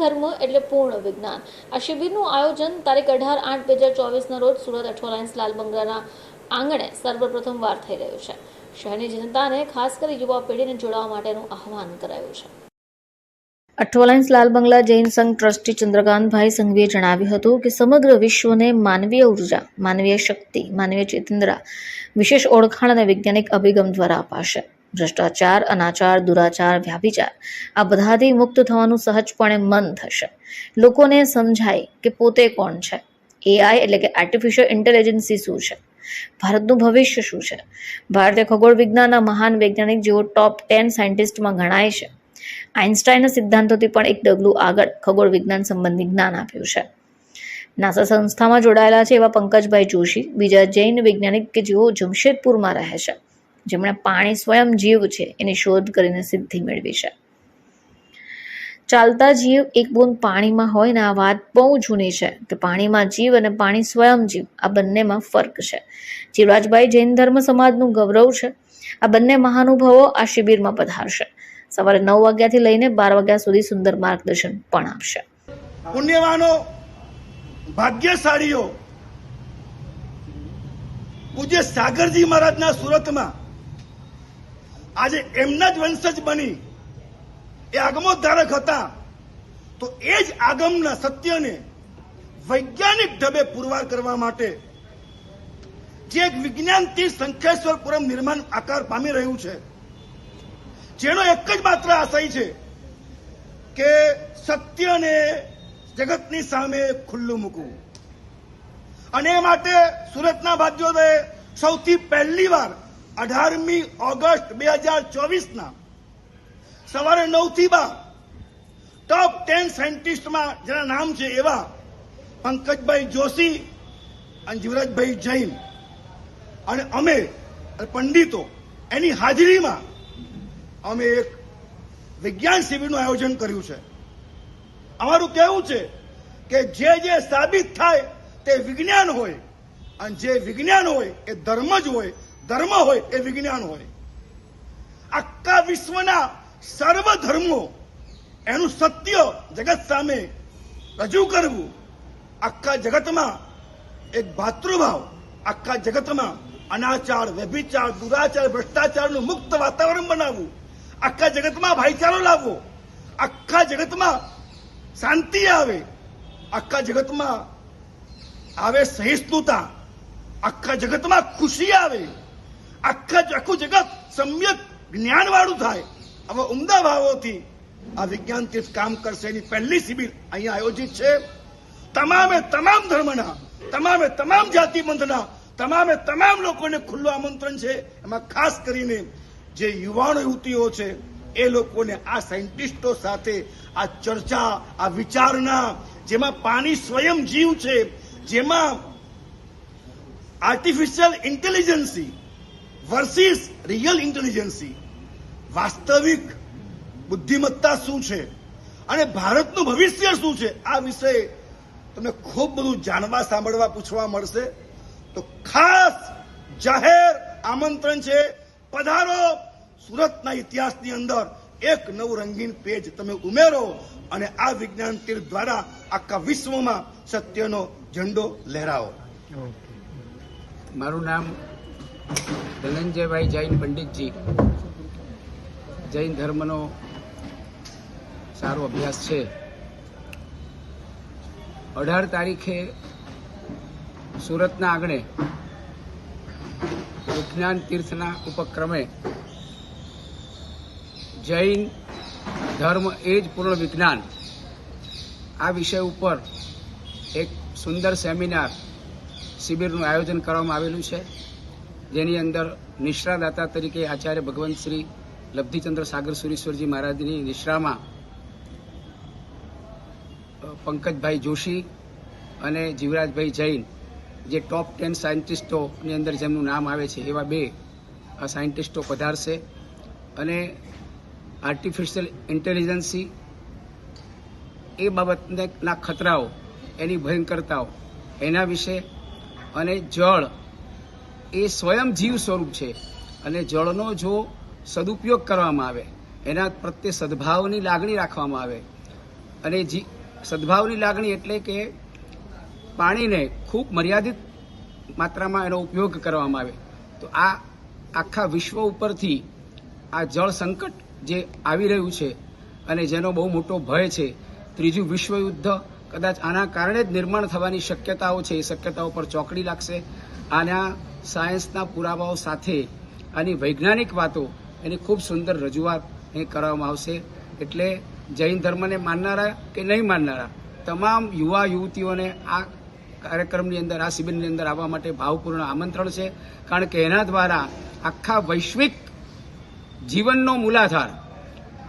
ધર્મ એટલે પૂર્ણ વિજ્ઞાન. આ શિબિરનું આયોજન તારીખ અઢાર આઠ બે હજાર ચોવીસના રોજ સુરત અઠવાલાઇન્સ લાલ બંગલાના આંગણે સર્વપ્રથમ વાર થઈ રહ્યું છે. શહેરની જનતાને ખાસ કરી યુવા પેઢીને જોડાવા માટેનું આહવાન કરાયું છે. અઠવાલાઇન્સ લાલ બંગલા જૈન સંઘ ટ્રસ્ટી ચંદ્રકાંતભાઈ સંઘવીએ જણાવ્યું હતું કે સમગ્ર વિશ્વને માનવીય ઊર્જા, માનવીય શક્તિ, માનવીય ચેતંદ્રા વિશેષ ઓળખાણ અને વૈજ્ઞાનિક અભિગમ દ્વારા અપાશે. ભ્રષ્ટાચાર, અનાચાર, દુરાચાર, વ્યાભિચાર, આ બધાથી મુક્ત થવાનું સહજપણે મન થશે. લોકોને સમજાય કે પોતે કોણ છે? એઆઈ એટલે કે આર્ટિફિશિયલ ઇન્ટેલિજન્સી શું છે? ભારતનું ભવિષ્ય શું છે? ભારતીય ખગોળ વિજ્ઞાનના મહાન વૈજ્ઞાનિક જેઓ ટોપ ટેન સાયન્ટિસ્ટમાં ગણાય છે. આઇન્સ્ટાઈનના સિદ્ધાંતોથી પણ એક ડગલું આગળ ખગોળ વિજ્ઞાન સંબંધી જ્ઞાન આપ્યું છે. નાસા સંસ્થામાં જોડાયેલા છે એવા પંકજભાઈ જોશી, બીજા જૈન વૈજ્ઞાનિક કે જેઓ જમશેદપુરમાં રહે છે. જેમણે પાણી સ્વયં જીવ છે, એની શોધ કરીને સિદ્ધિ મેળવી છે. ચાલતા જીવ એક બૂંદ પાણીમાં હોય ને આ વાત બહુ જૂની છે કે પાણીમાં જીવ અને પાણી સ્વયં જીવ, આ બંનેમાં ફર્ક છે. જીવરાજભાઈ જૈન ધર્મ સમાજનું ગૌરવ છે. આ બંને મહાનુભાવો આ શિબિરમાં પધારશે. સવારે નવ વાગ્યાથી લઈને બાર વાગ્યા સુધી સુંદર માર્ગદર્શન પણ આપશે. પુણ્યવાનો, ભાગ્યશાળીઓ, પૂજ્ય સાગરજી મહારાજના સુરતમાં આજે એમના જ વંશજ બની. એ આગમો ધારક હતા. તો એ જ આગમના સત્યને વૈજ્ઞાનિક ઢબે પુરવાર કરવા માટે જે એક વિજ્ઞાનથી શંખેશ્વરપુરમ નિર્માણ આકાર પામી રહ્યું છે. જેનો એક જ માત્ર આશય છે કે સત્યને જગતની સામે ખુલ્લું મૂકવું. અને એ માટે સુરતના ભાગ્યોદયે સૌથી પહેલી વાર અઢારમી ઓગસ્ટ બે હજાર ચોવીસના સવારે નવથી બાર ટોપ ટેન સાયન્ટિસ્ટમાં જેના નામ છે એવા પંકજભાઈ જોશી અને જીવરાજભાઈ જૈન. અને અમે પંડિતો એની હાજરીમાં અમે એક વિજ્ઞાન શિબિરનું આયોજન કર્યું છે. અમારું કહેવું છે કે જે જે સાબિત થાય તે વિજ્ઞાન હોય અને જે વિજ્ઞાન હોય એ ધર્મ જ હોય ધર્મ હોય એ વિજ્ઞાન હોય. આખા વિશ્વના સર્વ ધર્મો એનું સત્ય જગત સામે રજૂ કરવું આખા જગતમાં એક ભાતૃભાવ. આખા જગતમાં અનાચાર, વ્યભિચાર, દુરાચાર, ભ્રષ્ટાચારનું મુક્ત વાતાવરણ બનાવવું. આખા જગતમાં ભાઈચારો લાવવો. આખા જગતમાં શાંતિ આવે. આખા જગતમાં આવે સહિષ્ણુતા. આખા જગતમાં ખુશી આવે. આખા આખું જગત સમ્યક જ્ઞાનવાળું થાય. આવા ઉમદા ભાવોથી આ વિજ્ઞાન તીર્થ કામ કરશે એની પહેલી શિબિર અહીંયા આયોજિત છે. તમામે તમામ ધર્મના, તમામે તમામ જાતિ પંથના તમામે તમામ લોકોને ખુલ્લું આમંત્રણ છે. એમાં ખાસ કરીને જે યુવાનો યુવતીઓ છે, એ લોકોને આ સાયન્ટિસ્ટો સાથે આ ચર્ચા, આ વિચારના જેમાં પાણી સ્વયં જીવ છે, જેમાં artificial intelligence versus real intelligence વાસ્તવિક બુદ્ધિમત્તા શું છે? અને ભારતનું ભવિષ્ય શું છે? આ વિષય તમને ખૂબ બધું જાણવા, સાંભળવા, પૂછવા મળશે. તો ખાસ જાહેર આમંત્રણ છે, પધારો! સુરતના ઇતિહાસની અંદર એક નવું રંગીન પેજ તમે ઉમેરો અને આ વિજ્ઞાન તીર્થ દ્વારા આખા વિશ્વમાં સત્યનો ઝંડો લહેરાવો. મારું નામ ધનંજયભાઈ જૈન પંડિતજી. જૈન ધર્મનો સારો અભ્યાસ છે. અઢાર તારીખે સુરતના આંગણે વિજ્ઞાન તીર્થના ઉપક્રમે જૈન ધર્મ એ જ પૂર્ણ વિજ્ઞાન. આ વિષય ઉપર એક સુંદર સેમિનાર શિબિરનું આયોજન કરવામાં આવેલું છે. જેની અંદર નિશ્રાદાતા તરીકે આચાર્ય ભગવંત શ્રી લબ્ધિચંદ્ર સાગર સુરેશ્વરજી મહારાજની નિશ્રામાં પંકજભાઈ જોશી અને જીવરાજભાઈ જૈન, જે ટોપ ટેન સાયન્ટિસ્ટોની અંદર જેમનું નામ આવે છે, એવા બે આ સાયન્ટિસ્ટો પધારશે. અને આર્ટિફિશિયલ ઇન્ટેલિજન્સી એ બાબતના ખતરાઓ, એની ભયંકરતાઓ, એના વિશે અને જળ એ સ્વયં જીવ સ્વરૂપ છે અને જળનો જો સદુપયોગ કરવામાં આવે, એના પ્રત્યે સદભાવની લાગણી રાખવામાં આવે. અને જી, સદભાવની લાગણી એટલે કે પાણીને ખૂબ મર્યાદિત માત્રામાં એનો ઉપયોગ કરવામાં આવે. તો આ આખા વિશ્વ ઉપરથી આ જળ સંકટ જે આવી રહ્યું છે અને જેનો બહુ મોટો ભય છે, ત્રીજું વિશ્વયુદ્ધ કદાચ આના કારણે જ નિર્માણ થવાની શક્યતાઓ છે, એ શક્યતાઓ પર ચોકડી લાગશે. આના સાયન્સના પુરાવાઓ સાથે આની વૈજ્ઞાનિક વાતો, એની ખૂબ સુંદર રજૂઆત અહીં કરવામાં આવશે. એટલે જૈન ધર્મને માનનારા કે નહીં માનનારા, તમામ યુવા યુવતીઓને આ કાર્યક્રમની અંદર, આ શિબિરની અંદર આવવા માટે ભાવપૂર્ણ આમંત્રણ છે. કારણ કે એના દ્વારા આખા વૈશ્વિક જીવનનો મૂલાધાર,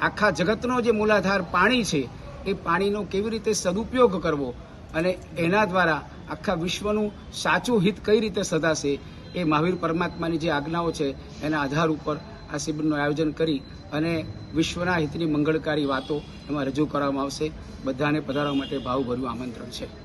આખા જગતનો જે મૂલાધાર પાણી છે, એ પાણીનો કેવી રીતે સદુપયોગ કરવો અને એના દ્વારા આખા વિશ્વનું સાચું હિત કઈ રીતે સધાશે એ મહાવીર પરમાત્માની જે આજ્ઞાઓ છે, એના આધાર ઉપર આ શિબિરનું આયોજન કરી અને વિશ્વના હિતની મંગળકારી વાતો એમાં રજૂ કરવામાં આવશે. બધાને પધારવા માટે ભાવભર્યું આમંત્રણ છે.